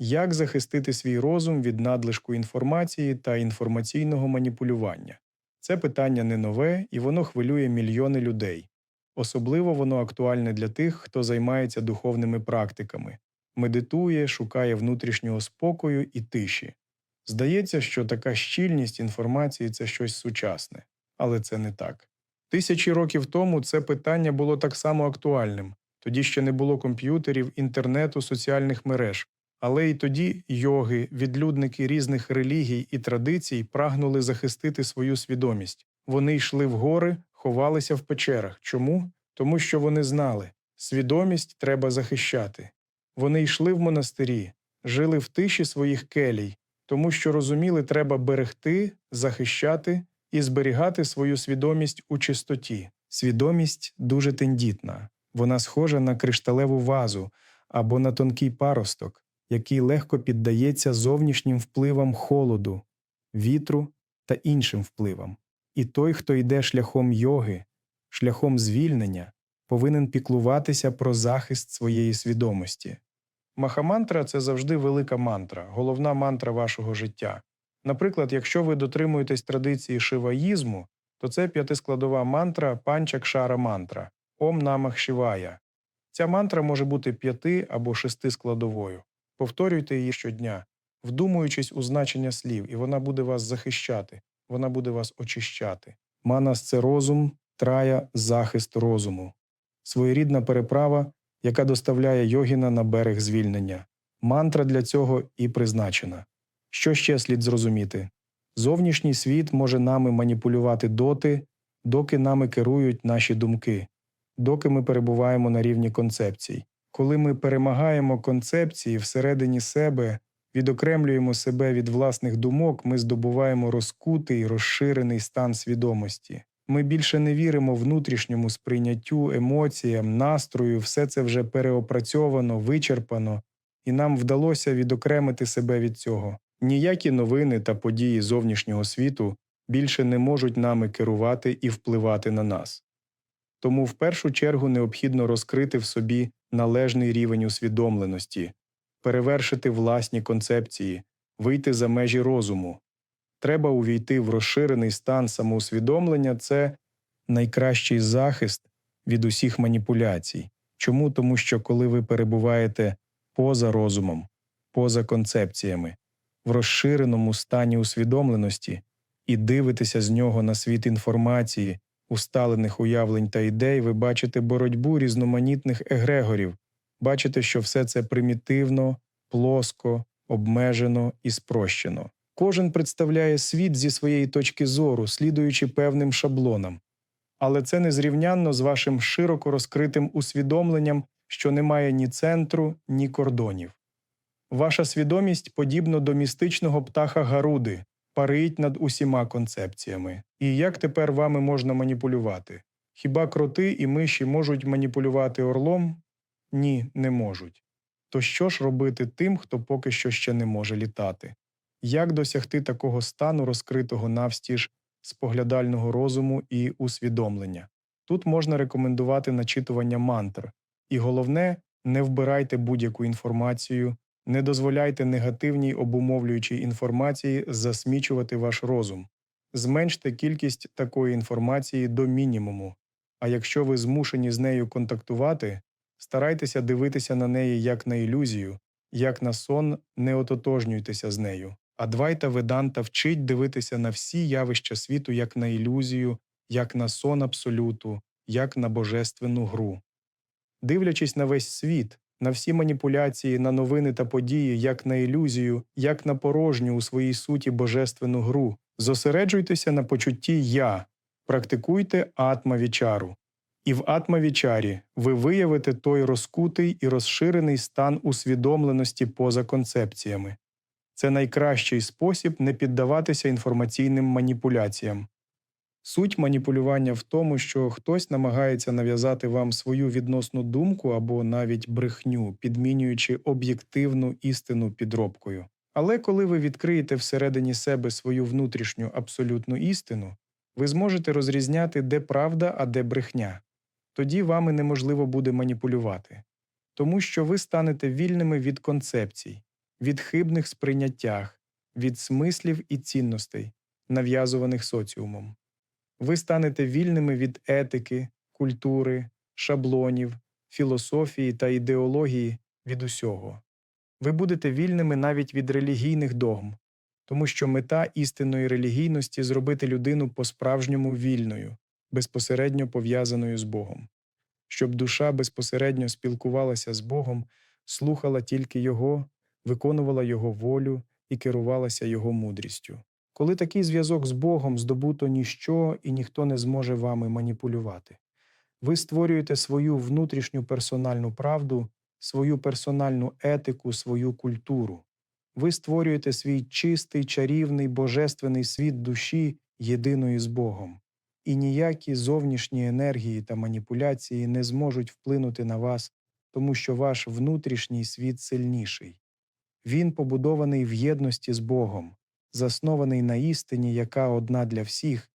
Як захистити свій розум від надлишку інформації та інформаційного маніпулювання? Це питання не нове і воно хвилює мільйони людей. Особливо воно актуальне для тих, хто займається духовними практиками, медитує, шукає внутрішнього спокою і тиші. Здається, що така щільність інформації це щось сучасне, але це не так. Тисячі років тому це питання було так само актуальним. Тоді ще не було комп'ютерів, інтернету, соціальних мереж. Але й тоді йоги, відлюдники різних релігій і традицій прагнули захистити свою свідомість. Вони йшли в гори, ховалися в печерах. Чому? Тому що вони знали, свідомість треба захищати. Вони йшли в монастирі, жили в тиші своїх келій, тому що розуміли, треба берегти, захищати і зберігати свою свідомість у чистоті. Свідомість дуже тендітна, вона схожа на кришталеву вазу або на тонкий паросток, який легко піддається зовнішнім впливам холоду, вітру та іншим впливам. І той, хто йде шляхом йоги, шляхом звільнення, повинен піклуватися про захист своєї свідомості. Махамантра це завжди велика мантра, головна мантра вашого життя. Наприклад, якщо ви дотримуєтесь традиції шиваїзму, то це п'ятискладова мантра панчакшара мантра Ом Намах Шивая. Ця мантра може бути п'яти або шестискладовою. Повторюйте її щодня, вдумуючись у значення слів, і вона буде вас захищати, вона буде вас очищати. Манас це розум, трая захист розуму, своєрідна переправа, яка доставляє йогіна на берег звільнення. Мантра для цього і призначена. Що ще слід зрозуміти? Зовнішній світ може нами маніпулювати доти, доки нами керують наші думки, доки ми перебуваємо на рівні концепцій. Коли ми перемагаємо концепції всередині себе, відокремлюємо себе від власних думок, ми здобуваємо розкутий, розширений стан свідомості. Ми більше не віримо внутрішньому сприйняттю, емоціям, настрою, все це вже переопрацьовано, вичерпано, і нам вдалося відокремити себе від цього. Ніякі новини та події зовнішнього світу більше не можуть нами керувати і впливати на нас. Тому в першу чергу необхідно розкрити в собі належний рівень усвідомленості, перевершити власні концепції, вийти за межі розуму. Треба увійти в розширений стан самоусвідомлення це найкращий захист від усіх маніпуляцій. Чому? Тому що коли ви перебуваєте поза розумом, поза концепціями, в розширеному стані усвідомленості і дивитеся з нього на світ інформації, усталених уявлень та ідей, ви бачите боротьбу різноманітних егрегорів, бачите, що все це примітивно, плоско, обмежено і спрощено. Кожен представляє світ зі своєї точки зору, слідуючи певним шаблонам. Але це незрівнянно з вашим широко розкритим усвідомленням, що немає ні центру, ні кордонів. Ваша свідомість подібно до містичного птаха Гаруди, парить над усіма концепціями. І як тепер вами можна маніпулювати? Хіба кроти і миші можуть маніпулювати орлом? Ні, не можуть. То що ж робити тим, хто поки що ще не може літати? Як досягти такого стану розкритого навстіж споглядального розуму і усвідомлення? Тут можна рекомендувати начитування мантр, і головне, не вбирайте будь-яку інформацію, не дозволяйте негативній обумовлюючій інформації засмічувати ваш розум. Зменште кількість такої інформації до мінімуму. А якщо ви змушені з нею контактувати, старайтеся дивитися на неї як на ілюзію, як на сон, не ототожнюйтеся з нею. Адвайта Веданта вчить дивитися на всі явища світу як на ілюзію, як на сон абсолюту, як на божественну гру. Дивлячись на весь світ, на всі маніпуляції, на новини та події, як на ілюзію, як на порожню у своїй суті божественну гру, зосереджуйтеся на почутті Я, практикуйте атмавічару. І в атмавічарі ви виявите той розкутий і розширений стан усвідомленості поза концепціями. Це найкращий спосіб не піддаватися інформаційним маніпуляціям. Суть маніпулювання в тому, що хтось намагається нав'язати вам свою відносну думку або навіть брехню, підмінюючи об'єктивну істину підробкою. Але коли ви відкриєте всередині себе свою внутрішню абсолютну істину, ви зможете розрізняти, де правда, а де брехня. Тоді вами неможливо буде маніпулювати, тому що ви станете вільними від концепцій, від хибних сприйняттях, від смислів і цінностей, нав'язуваних соціумом. Ви станете вільними від етики, культури, шаблонів, філософії та ідеології від усього. Ви будете вільними навіть від релігійних догм, тому що мета істинної релігійності зробити людину по-справжньому вільною, безпосередньо пов'язаною з Богом, щоб душа безпосередньо спілкувалася з Богом, слухала тільки Його, виконувала Його волю і керувалася Його мудрістю. Коли такий зв'язок з Богом здобуто ніщо і ніхто не зможе вами маніпулювати, ви створюєте свою внутрішню персональну правду, свою персональну етику, свою культуру. Ви створюєте свій чистий, чарівний, божественний світ душі єдиної з Богом, і ніякі зовнішні енергії та маніпуляції не зможуть вплинути на вас, тому що ваш внутрішній світ сильніший. Він побудований в єдності з Богом, заснований на істині, яка одна для всіх.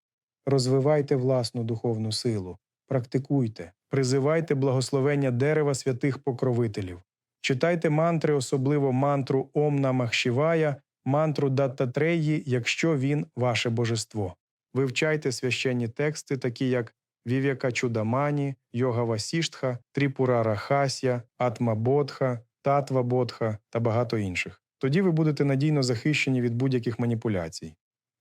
Розвивайте власну духовну силу, практикуйте, призивайте благословення дерева святих покровителів. Читайте мантри, особливо мантру Ом Намах Шівая, мантру Даттатреї, якщо він ваше божество. Вивчайте священні тексти, такі як Вів'яка Чудамані, Йога Васіштха, Тріпурара Хасya, Атма Бодха, Татва Бодха та багато інших. Тоді ви будете надійно захищені від будь-яких маніпуляцій.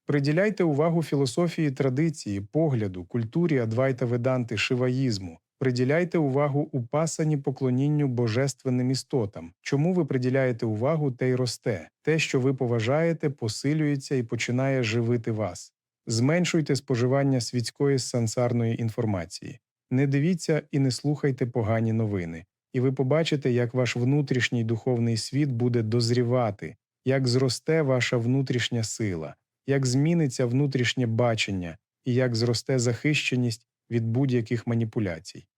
Приділяйте увагу філософії традиції, погляду, культурі адвайта веданти, шиваїзму. Приділяйте увагу упасані поклонінню божественним істотам. Чому ви приділяєте увагу, те й росте. Те, що ви поважаєте, посилюється і починає живити вас. Зменшуйте споживання світської сансарної інформації. Не дивіться і не слухайте погані новини. І ви побачите, як ваш внутрішній духовний світ буде дозрівати, як зросте ваша внутрішня сила, як зміниться внутрішнє бачення і як зросте захищеність від будь-яких маніпуляцій.